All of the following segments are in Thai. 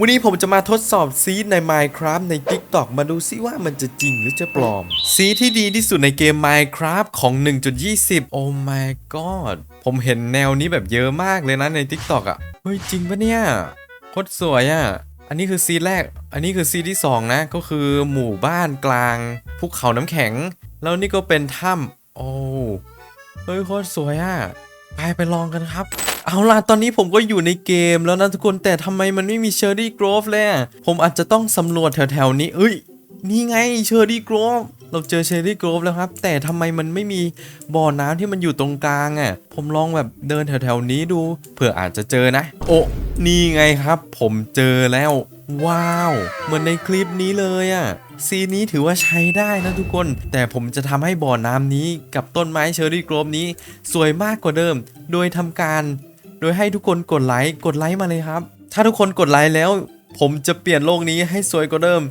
วันนี้ผมจะมาทดสอบซีดใน Minecraft ใน TikTok มาดูซิว่ามันจะจริงหรือจะปลอม ซีดที่ดีที่สุดในเกม Minecraft ของ 1.20 โอ้ my god ผมเห็นแนวนี้แบบเยอะมากเลยนะใน TikTok อะ เฮ้ย จริงปะเนี่ยโคตรสวยอะ อันนี้คือซีดแรก อันนี้คือซีดที่ 2 นะ ก็คือหมู่บ้านกลางภูเขาน้ำแข็ง แล้วนี่ก็เป็นถ้ำโอ้เฮ้ยโคตรสวยอะ ไปไปลองกันครับ เอาล่ะตอนนี้ผมก็อยู่ในเกมแล้วนะทุกคนแต่ทำไมมันไม่มีเชอร์รี่กรอฟเลยผมอาจจะต้องสำรวจแถวๆนี้ เอ้ย นี่ไงเชอร์รี่กรอฟเราเจอเชอร์รี่กรอฟแล้วครับ แต่ทำไมมันไม่มีบ่อน้ำที่มันอยู่ตรงกลางอะผมลองแบบเดินแถวๆนี้ดู เผื่ออาจจะเจอนะ โอ้นี่ไงครับ ผมเจอแล้ว ว้าว เหมือนในคลิปนี้เลยอะ ซีนนี้ถือว่าใช้ได้นะทุกคน แต่ผมจะทำให้บ่อน้ำนี้กับต้นไม้เชอร์รี่กรอฟนี้ สวยมากกว่าเดิม โดยทำการ โดยให้ทุกคนกดไลค์กดไลค์มาเลยครับ ถ้าทุกคนกดไลค์แล้ว ผมจะเปลี่ยนโลกนี้ให้สวยกว่าเดิม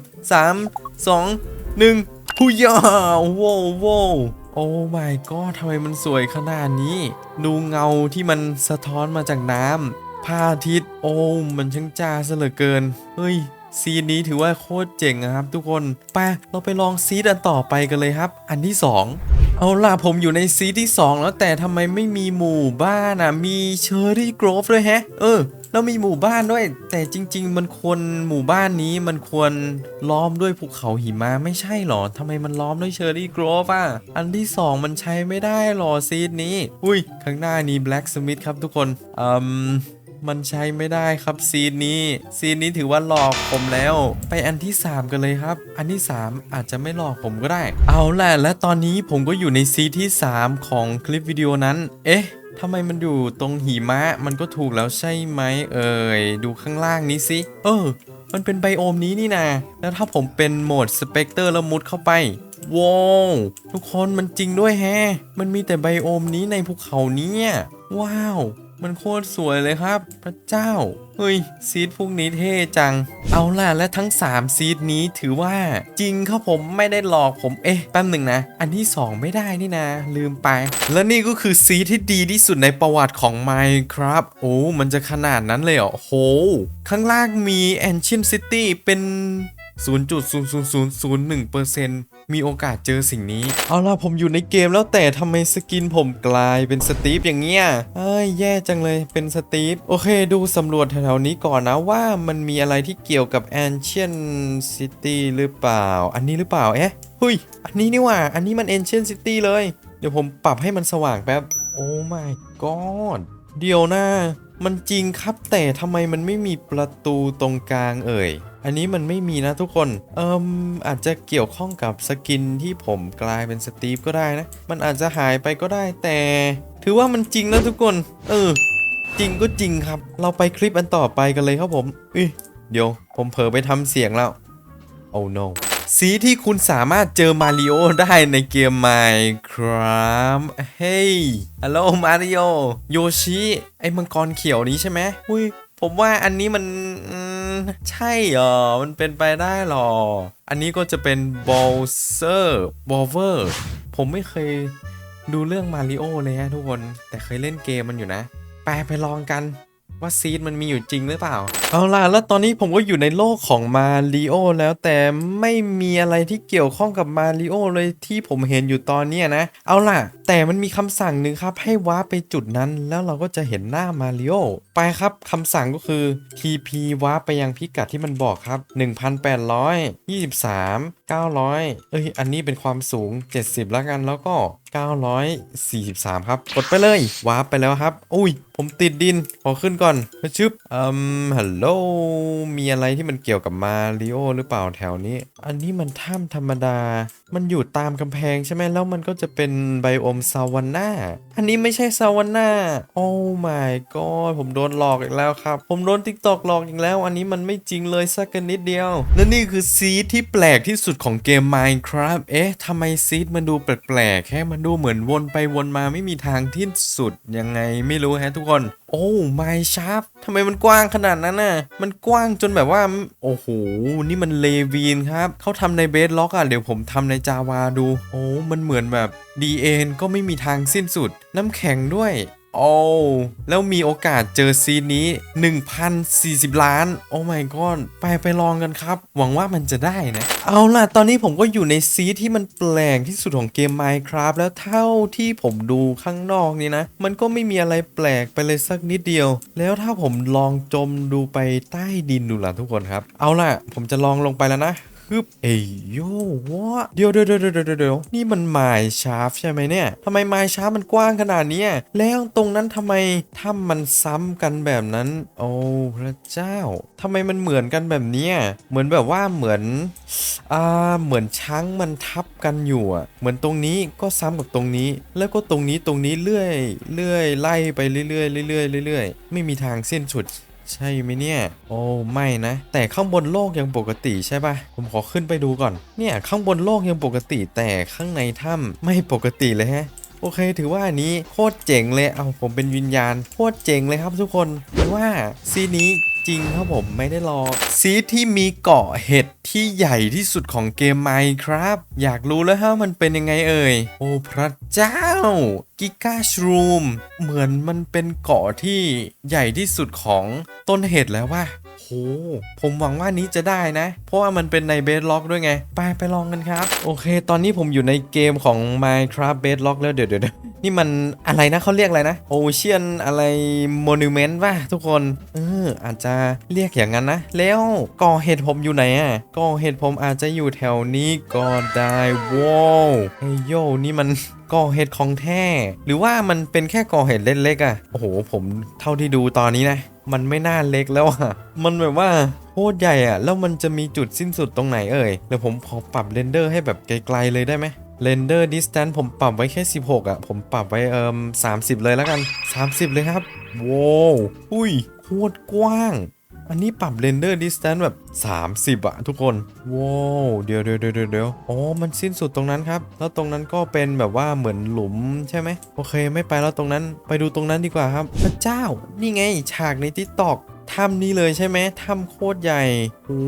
3 2 1ผู้ยาโว้โว้วโอ้ my god ทำไมมันสวยขนาดนี้ ดูเงาที่มันสะท้อนมาจากน้ำพระอาทิตย์โอ้มันช่างจ้าเหลือเกิน เฮ้ย ซีนนี้ถือว่าโคตรเจ๋งนะครับ ทุกคนไปเราไปลองซีดอันต่อไปกันเลยครับ อันที่ 2เอาล่ะผมอยู่ในซีดที่ 2 แล้วแต่ทำไมไม่มีหมู่บ้านอะ มีเชอร์รี่กรอฟด้วยแฮะ เออ แล้วมีหมู่บ้านด้วย แต่จริง ๆ มันควรหมู่บ้านนี้มันควรล้อมด้วยภูเขาหิมะไม่ใช่หรอทำไมมันล้อมด้วยเชอร์รี่กรอฟอะ อันที่ 2 มันใช้ไม่ได้หรอซีดนี้ อุ้ย ข้างหน้านี้แบล็กสมิธครับทุกคนอืม มันใช้ไม่ได้ครับซีนนี้ ซีนนี้ถือว่าหลอกผมแล้ว ไปอันที่ 3 กันเลยครับ อันที่ 3 อาจจะไม่หลอกผมก็ได้ เอาแหละและตอนนี้ผมก็อยู่ในซีนที่ 3 ของคลิปวิดีโอนั้น เอ๊ะทำไมมันอยู่ตรงหิมะมันก็ถูกแล้วใช่ไหมเอ่ยดูข้างล่างนี้สิเออ มันเป็นไบโอมนี้นี่นาแล้วถ้าผมเป็นโหมดสเปกเตอร์แล้วมุดเข้าไปว้าวทุกคนมันจริงด้วยแฮ มันมีแต่ไบโอมนี้ในภูเขาเนี้ว้าว มันโคตรสวยเลยครับ พระเจ้า เฮ้ย ซีดพวกนี้เท่จัง เอาล่ะ และทั้ง 3 ซีดนี้ถือว่าจริงครับผมไม่ได้หลอกผม เอ๊ะ แป๊บหนึ่งนะ อันที่ 2 ไม่ได้นี่นะ ลืมไป และนี่ก็คือซีดที่ดีที่สุดในประวัติของ Minecraft โอ้ มันจะขนาดนั้นเลยเหรอโอ้โหข้างล่างมี Ancient City เป็น 0.00001%มีโอกาสเจอสิ่งนี้ เอาล่ะผมอยู่ในเกมแล้วแต่ทำไมสกินผมกลายเป็นสตีฟอย่างเงี้ยเอ้ยแย่จังเลยเป็นสตีฟโอเค ดูสำรวจแถวๆนี้ก่อนนะว่ามันมีอะไรที่เกี่ยวกับ Ancient City หรือเปล่า อันนี้หรือเปล่าเอ๊ะหุยอันนี้นี่หว่า อันนี้มัน Ancient City เลย เดี๋ยวผมปรับให้มันสว่างแป๊บโอ้ my god เดี๋ยวนะมันจริงครับแต่ทำไมมันไม่มีประตูตรงกลางเอ่ย อันนี้มันไม่มีนะทุกคน เอิมอาจจะเกี่ยวข้องกับสกินที่ผมกลายเป็นสตีฟก็ได้นะ มันอาจจะหายไปก็ได้แต่ ถือว่ามันจริงนะทุกคน เออ จริงก็จริงครับ เราไปคลิปอันต่อไปกันเลยครับผมอุ้ยเดี๋ยว ผมเผลอไปทำเสียงแล้ว oh no สีที่คุณสามารถเจอมาริโอได้ในเกม Minecraft เฮ้ยฮัลโหลมาริโอโยชิ ไอ้มังกรเขียวนี้ใช่ไหมอุ้ย ผมว่าอันนี้มันใช่เหรอ มันเป็นไปได้หรอ อันนี้ก็จะเป็นบอลเซอร์บอลเวอร์ผมไม่เคยดูเรื่องมาริโอเลยฮะทุกคน แต่เคยเล่นเกมมันอยู่นะ ไปไปลองกันว่าซีดมันมีอยู่จริงหรือเปล่า เอาล่ะ แล้วตอนนี้ผมก็อยู่ในโลกของมาริโอแล้วแต่ไม่มีอะไรที่เกี่ยวข้องกับมาริโอเลยที่ผมเห็นอยู่ตอนนี้นะ เอาล่ะ แต่มันมีคำสั่งหนึ่งครับให้ว้าร์ปไปจุดนั้น แล้วเราก็จะเห็นหน้ามาริโอไปครับคำสั่งก็คือ TP ว้าร์ปไปยังพิกัดที่มันบอกครับ 1823 900 เอ้ย อันนี้เป็นความสูง 70 แล้วกันแล้วก็ 943 ครับ กดไปเลยวาร์ปไปแล้วครับ อุ้ย ผมติดดิน ขอขึ้นก่อนชึบอืมฮัลโหล มีอะไรที่มันเกี่ยวกับมาริโอหรือเปล่าแถวนี้ อันนี้มันถ้ำธรรมดา มันอยู่ตามกำแพงใช่ไหมแล้วมันก็จะเป็นไบโอมซาวาน่าอันนี้ไม่ใช่ซาวาน่าโอ้ my god ผมโดนหลอกอีกแล้วครับ ผมโดนทิกตอกหลอกอีกแล้ว อันนี้มันไม่จริงเลยสักกันนิดเดียว และนี่คือซีดที่แปลกที่สุดของเกม Minecraft เอ๊ะทำไมซีดมันดูแปลกๆแค่มันดูเหมือนวนไปวนมาไม่มีทางที่สุดยังไงไม่รู้ฮะทุกคน โอ้ไมชาร์ปทำไมมันกว้างขนาดนั้นน่ะ มันกว้างจนแบบว่า โอ้โห นี่มันเลวีนครับ เขาทำในเบสล็อกอะ เดี๋ยวผมทำในจาวาดู โอ้ มันเหมือนแบบดีเอ็นก็ไม่มีทางสิ้นสุด น้ำแข็งด้วย โอ้แล้วมีโอกาสเจอซีนนี้ 1,040 ล้าน โอ้ my god ไปไปลองกันครับ หวังว่ามันจะได้นะ เอาล่ะ ตอนนี้ผมก็อยู่ในซีนที่มันแปลกที่สุดของเกม Minecraft แล้วเท่าที่ผมดูข้างนอกนี่นะ มันก็ไม่มีอะไรแปลกไปเลยสักนิดเดียว แล้วถ้าผมลองจมดูไปใต้ดินดูล่ะทุกคนครับ เอาล่ะ ผมจะลองลงไปแล้วนะ ฮึบเอ้ยโย่วะเดี๋ยวเดี๋ยวเดี๋ยวเดี๋ยวเดี๋ยวนี่มันไม้ชาร์ฟใช่ไหมเนี่ยทำไมไม้ชาร์ฟมันกว้างขนาดเนี้แล้วตรงนั้นทำไมถ้ามันซ้ำกันแบบนั้น โอ้พระเจ้าทำไมมันเหมือนกันแบบเนี้ยเหมือนแบบว่าเหมือนอ่าเหมือนช้างมันทับกันอยู่อะเหมือนตรงนี้ก็ซ้ำกับตรงนี้ แล้วก็ตรงนี้ตรงนี้เรื่อยเรื่อยไล่ไปเรื่อยเรื่อยเรื่อยเรื่อยไม่มีทางสิ้นสุด ใช่ไหมเนี่ย โอ้ไม่นะ แต่ข้างบนโลกยังปกติใช่ปะผมขอขึ้นไปดูก่อน เนี่ยข้างบนโลกยังปกติแต่ข้างในถ้ำไม่ปกติเลยฮะโอเค ถือว่าอันนี้โคตรเจ๋งเลย เอาผมเป็นวิญญาณโคตรเจ๋งเลยครับทุกคนถือว่าซีนี้ จริงครับผมไม่ได้รอซีนที่มีเกาะเห็ดที่ใหญ่ที่สุดของเกมไมครับ อยากรู้แล้วฮะมันเป็นยังไงเอ่ย โอ้พระเจ้า กิก้าชรูม เหมือนมันเป็นเกาะที่ใหญ่ที่สุดของต้นเห็ดแล้วว่า โห ผมหวังว่านี้จะได้นะ เพราะว่ามันเป็นในเบสล็อกด้วยไง ไปไปลองกันครับ โอเค ตอนนี้ผมอยู่ในเกมของ Minecraft b a s Lock แล้วเดี๋ยวเดี๋ยวเดี๋ยวนี่มันอะไรนะเขาเรียกอะไรนะ Ocean อะไร Monument ป่ะทุกคน เออ อาจจะเรียกอย่างนั้นนะ แล้วก่อเห็ดผมอยู่ไหนอะก่อเห็ดผมอาจจะอยู่แถวนี้ก็ได้ว้าวเฮ้ยโยนี่มันก่อเห็ดของแท้ หรือว่ามันเป็นแค่ก่อเห็ดเล็กๆอะ โอ้โห ผมเท่าที่ดูตอนนี้นะ มันไม่น่าเล็กแล้วอะ มันแบบว่าโคตรใหญ่อะ แล้วมันจะมีจุดสิ้นสุดตรงไหนเอ่ย เดี๋ยวผมขอปรับเรนเดอร์ให้แบบไกลๆเลยได้ไหมเรนเดอร์ดิสแตนผมปรับไว้แค่ 16 อะ ผมปรับไว้เอิม30 เลยแล้วกัน 30 เลยครับว้าวอุ้ยโคตรกว้าง อันนี้ปรับเรนเดอร์ดิสแตนแบบ 30อะทุกคนว้าวเดี๋ยวเดี๋ยวเดี๋ยวเดี๋ยวเดี๋ยวอ๋อมันสิ้นสุดตรงนั้นครับ แล้วตรงนั้นก็เป็นแบบว่าเหมือนหลุมใช่ไหมโอเคไม่ไปแล้วตรงนั้นไปดูตรงนั้นดีกว่าครับ พระเจ้า นี่ไงฉากในทิกตอกถ้ำนี้เลยใช่ไหมถ้ำโคตรใหญ่โอ้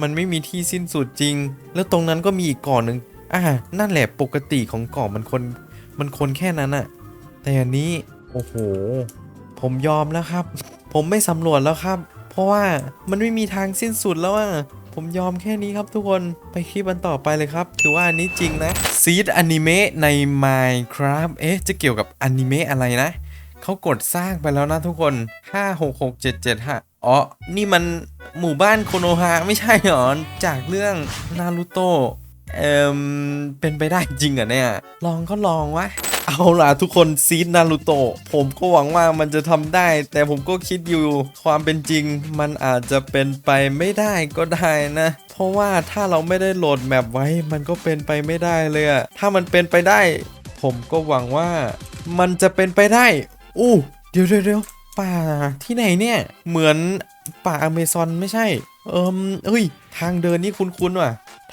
มันไม่มีที่สิ้นสุดจริง แล้วตรงนั้นก็มีอีกเก่อนหนึ่งอ่านั่นแหละปกติของเกาะมันคนมันคนแค่นั้นอะแต่อันนี้โอ้โห ผมยอมแล้วครับ ผมไม่สำรวจแล้วครับเพ ราะว่ามันไม่มีทางสิ้นสุดแล้วอะผมยอมแค่นี้ครับทุกคนไปคลิปอันต่อไปเลยครับ ถือว่าอันนี้จริงนะซีดอนิเมะใน Minecraft เอ๊ะ จะเกี่ยวกับอนิเมะอะไรนะ เขากดสร้างไปแล้วนะทุกคน 5 6 6 7 7 5อ๋อ นี่มันหมู่บ้านโคโนฮะไม่ใช่หรอ จากเรื่องนารูโตะ เอ่มเป็นไปได้จริงเหรอเนี่ย ลองก็ลองวะ เอาล่ะทุกคนซีดนารูโตะผมก็หวังว่ามันจะทำได้ แต่ผมก็คิดอยู่ความเป็นจริง มันอาจจะเป็นไปไม่ได้ก็ได้นะ เพราะว่าถ้าเราไม่ได้โหลดแมปไว้ มันก็เป็นไปไม่ได้เลยอะถ้ามันเป็นไปได้ ผมก็หวังว่ามันจะเป็นไปได้ อู้ เดี๋ยวเดี๋ยวเดี๋ยวป่าที่ไหนเนี่ย เหมือนป่าอเมซอนไม่ใช่ เอิมเอ้ย ทางเดินนี่คุ้นๆว่ะ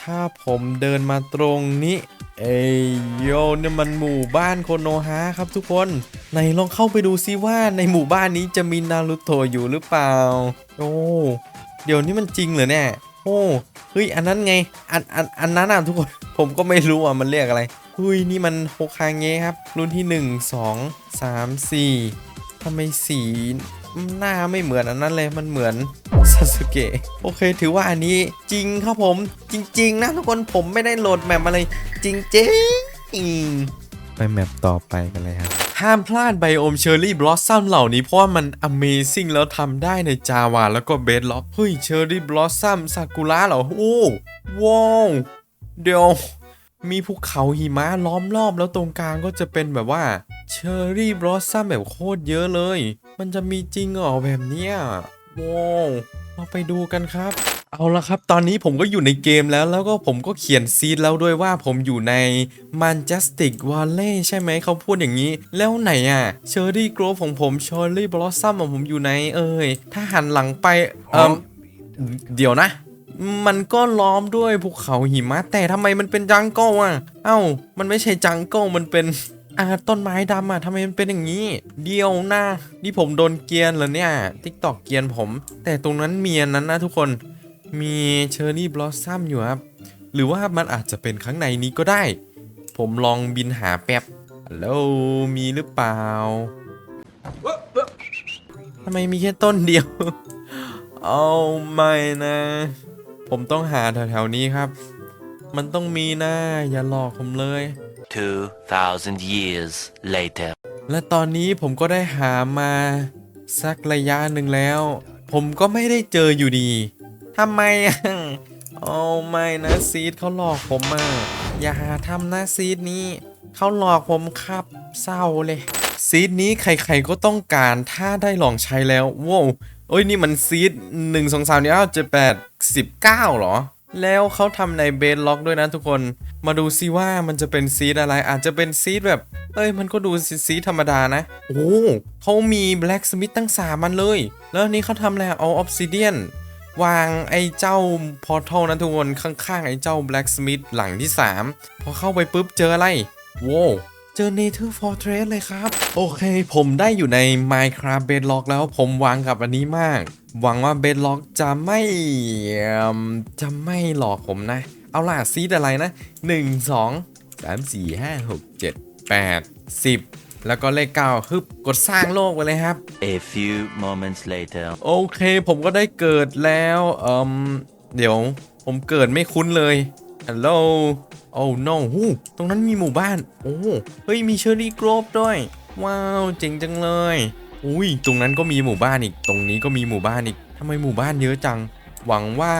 ถ้าผมเดินมาตรงนี้เอ้ยโยเนี่ยมันหมู่บ้านโคโนฮะครับทุกคนไหนลองเข้าไปดูซิว่าในหมู่บ้านนี้จะมีนารูโตะอยู่หรือเปล่า โอ้เดี๋ยวนี้มันจริงเหรอเนี่ยโอ้เฮ้ยอันนั้นไงอันอันอันนั้นอะทุกคนผมก็ไม่รู้อะมันเรียกอะไรเฮ้ยนี่มันโฮคางเงะครับ รุ่นที่ 1 2 3 4ทำไมสี หน้าไม่เหมือนอันนั้นเลยมันเหมือนซาสึเกะโอเค ถือว่าอันนี้จริงครับผมจริง ๆ นะทุกคนผมไม่ได้โหลดแมปอะไรจริงไปแมปต่อไปกันเลยครับห้ามพลาดไบโอมเชอร์รี่บลอสซัมเหล่านี้เพราะว่ามัน Amazing แล้วทำได้ในจาวาแล้วก็เบสล็อกเฮ้ยเชอร์รี่บลอสซัมซากุระเหรอโอ้ว้าวเดี๋ยว มีภูเขาหิมะล้อมรอบแล้วตรงกลางก็จะเป็นแบบว่าเชอร์รี่บลอสซัมแบบโคตรเยอะเลย มันจะมีจริงเหรอแบบเนี้ยว้าวเราไปดูกันครับ เอาละครับ ตอนนี้ผมก็อยู่ในเกมแล้วแล้วก็ผมก็เขียนซีดแล้วด้วยว่าผมอยู่ใน Majestic Valley ใช่ไหมเขาพูดอย่างนี้ แล้วไหนอะ Cherry Grove ของผม Cherry Blossom ของผมอยู่ในเอ่ยถ้าหันหลังไปเอ่มเดี๋ยวนะ มันก็ล้อมด้วยภูเขาหิมะ แต่ทำไมมันเป็นจังเกิลอะ เอ้า มันไม่ใช่จังเกิลมันเป็นอ่าต้นไม้ดำอะทำไมมันเป็นอย่างนี้ เดียวหนะนี่ผมโดนเกียนเหรอเนี่ยทิกตอกเกียนผม แต่ตรงนั้นมีนนั้นนะทุกคนมีเชอร์รี่บลอสซัมอยู่ครับ หรือว่ามันอาจจะเป็นข้างในนี้ก็ได้ ผมลองบินหาแป๊บฮัลโหลมีหรือเปล่าทำไมมีแค่ต้นเดียว เอาไม่นะ ผมต้องหาแถวๆนี้ครับ มันต้องมีนะอย่าหลอกผมเลย 2,000 years later. และตอนนี้ผมก็ได้หามาสักระยะหนึ่งแล้ว ผมก็ไม่ได้เจออยู่ดีทำไมอะโอ้ไม่นะซีดเขาหลอกผมอะอย่าหาทำนะซีดนี้ เขาหลอกผมครับ เศร้าเลย ซีดนี้ใครๆก็ต้องการถ้าได้ลองใช้แล้วว้าว โอ้ยนี่มันซีดหนึ่งสองสามเนี่ยเจ็ดแปดสิบเก้าเหรอ แล้วเขาทำในเบสล็อกด้วยนะทุกคน มาดูซิว่ามันจะเป็นซีดอะไร อาจจะเป็นซีดแบบ เอ้ยมันก็ดูซีดธรรมดานะ โอ้เขามี Black Smith ตั้งสามมันเลย แล้วนี้เขาทำอะไรเอาออ s ซิเดียนวางไอ้เจ้าพอร์ทัลนะทุกคนข้างๆไอ้เจ้า Black Smith หลังที่ 3 พอเข้าไปปุ๊บเจออะไร โว้ เจอ Nether Fortress เลยครับ โอเค ผมได้อยู่ใน Minecraft Bedrock แล้วผมวางกับอันนี้มาก หวังว่า Bedrock จะไม่เอิ่มจะไม่หลอกผมนะ เอาล่ะซีดอะไรนะ 1 2 3 4 5 6 7 8 10แล้วก็เลข9ฮึบกดสร้างโลกไปเลยครับ A few moments later. โอเค ผมก็ได้เกิดแล้วเอืมเดี๋ยวผมเกิดไม่คุ้นเลยฮัลโหล โอ้ no หูตรงนั้นมีหมู่บ้าน โอ้ เฮ้ย มีเชอร์รี่กรอบด้วย ว้าว เจ๋งจังเลย อุ้ย ตรงนั้นก็มีหมู่บ้านอีก ตรงนี้ก็มีหมู่บ้านอีกทำไมหมู่บ้านเยอะจัง หวังว่า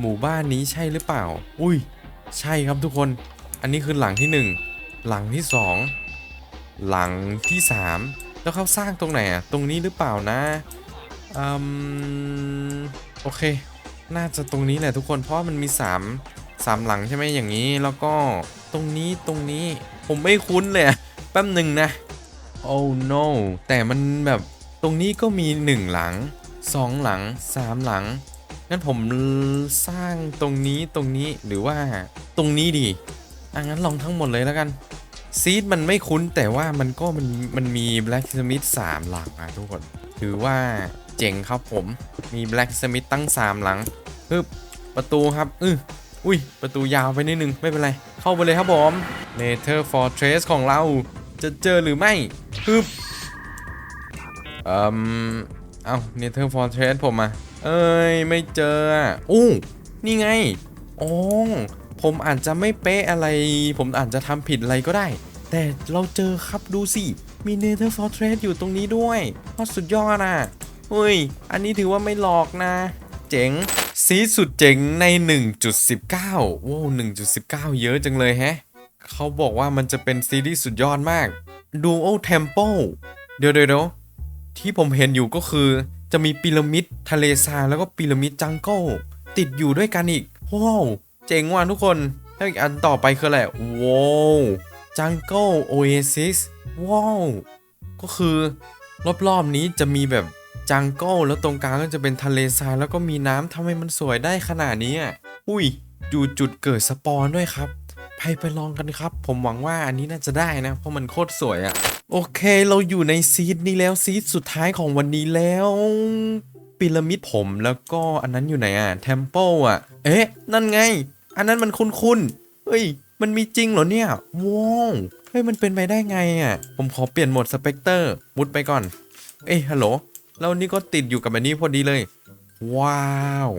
หมู่บ้านนี้ใช่หรือเปล่า อุ้ย ใช่ครับทุกคน อันนี้คือหลังที่หนึ่งหลังที่สองหลังที่สามแล้วเขาสร้างตรงไหนอะตรงนี้หรือเปล่านะอืมโอเค น่าจะตรงนี้แหละทุกคน เพราะมันมี 3 3หลังใช่ไหมอย่างนี้แล้วก็ตรงนี้ตรงนี้ผมไม่คุ้นเลยแป๊บหนึ่งนะ oh no แต่มันแบบตรงนี้ก็มี 1 หลัง 2 หลัง 3 หลัง งั้นผมสร้างตรงนี้ตรงนี้หรือว่าตรงนี้ดีอะงั้นลองทั้งหมดเลยแล้วกันซีดมันไม่คุ้นแต่ว่ามันก็มันมันมี Black Smith 3หลังอะทุกคนถือว่าเจ๋งครับผมมี Black Smith ตั้ง 3 หลังฮึบประตูครับ อือ อุ้ย ประตูยาวไปนิดนึง ไม่เป็นไร เข้าไปเลยครับผม Nether Fortress ของเรา จะเจอหรือไม่ฮึบเอ่มเอา Nether Fortress ผมอะเอ้ย ไม่เจออู้นี่ไงอ๋อผมอาจจะไม่เป๊ะอะไร ผมอาจจะทำผิดอะไรก็ได้ แต่เราเจอครับดูสิ มี Nether Fortress อยู่ตรงนี้ด้วยโคตรสุดยอดอะเฮ้ย อันนี้ถือว่าไม่หลอกนะ เจ๋ง ซีสุดเจ๋งใน 1.19 ว้าว 1.19 เยอะจังเลยแฮะ เขาบอกว่ามันจะเป็นซีรีส์สุดยอดมาก Dual Temple เดี๋ยวเดี๋ยวเดี๋ยวที่ผมเห็นอยู่ก็คือ จะมีพีระมิดทะเลทรายแล้วก็พีระมิดจังเกิลติดอยู่ด้วยกันอีก ว้าว เจ๋งว่ะทุกคนแล้วอีกอันต่อไปคืออะไร ว้าวจังเกิลโอเอซิสว้าว ก็คือ รอบๆนี้จะมีแบบ จังเกิลแล้วตรงกลางก็จะเป็นทะเลทรายแล้วก็มีน้ำทำไมมันสวยได้ขนาดนี้อะอุ้ยอยู่จุดเกิดสปอนด้วยครับไปไปลองกันครับ ผมหวังว่าอันนี้น่าจะได้นะ เพราะมันโคตรสวยอะ่ะโอเค เราอยู่ในซีดนี้แล้วซีดสุดท้ายของวันนี้แล้วพีระมิดผมแล้วก็อันนั้นอยู่ไหนอะ่ะเทมเพิลอะเอ๊ะ นั่นไง อันนั้นมันคุ้นๆเฮ้ย มันมีจริงเหรอเนี่ยว้าวเฮ้ยมันเป็นไปได้ไงอะ่ะผมขอเปลี่ยนโหมดสเปกเตอร์มุดไปก่อน เอ้ยฮัลโหล แล้วนี่ก็ติดอยู่กับอันนี้พอดีเลย ว้าว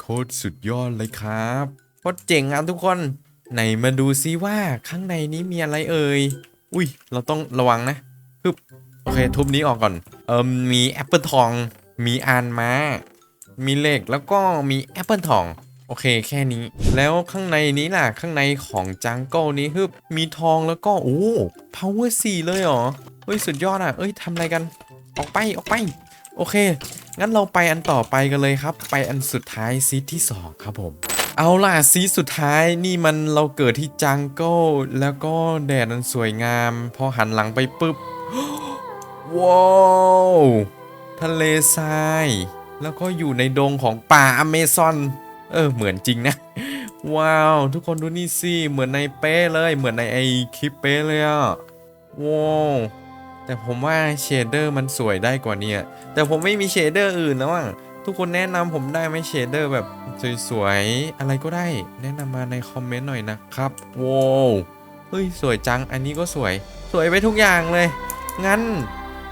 โคตรสุดยอดเลยครับโคตรเจ๋งอะทุกคนไหนมาดูซิว่าข้างในนี้มีอะไรเอ่ยอุ้ย เราต้องระวังนะฮึบโอเค ทุบนี้ออกก่อน เอิมมีแอปเปิลทอง มีอานม้า มีเหล็กแล้วก็มีแอปเปิลทองโอเคแค่นี้ แล้วข้างในนี้ล่ะข้างในของจังเกิลนี้ฮึบมีทองแล้วก็โอ้ power 4 เลยเหรอ เฮ้ย สุดยอดอะ เอ้ยทำอะไรกัน ออกไปออกไป โอเค งั้นเราไปอันต่อไปกันเลยครับ ไปอันสุดท้ายซีที่ 2 ครับผม เอาล่ะซีสุดท้ายนี่มันเราเกิดที่จังเกิลแล้วก็แดดอันสวยงาม พอหันหลังไปปุ๊บว้าวทะเลทราย แล้วก็อยู่ในดงของป่าอเมซอน เออ เหมือนจริงนะ ว้าว ทุกคนดูนี่สิ เหมือนในเป๊ะเลย เหมือนในไอคลิปเป๊ะเลยอะว้าว แต่ผมว่าเชดเดอร์มันสวยได้กว่านี้แต่ผมไม่มีเชดเดอร์อื่นแล้วอะทุกคนแนะนำผมได้ไหมเชดเดอร์แบบสวยๆ อะไรก็ได้ แนะนำมาในคอมเมนต์หน่อยนะครับว้าวเฮ้ย สวยจังอันนี้ก็สวย สวยไปทุกอย่างเลย งั้น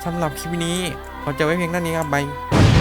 สำหรับคลิปนี้ขอจะไว้เพียงเท่านี้ครับบาย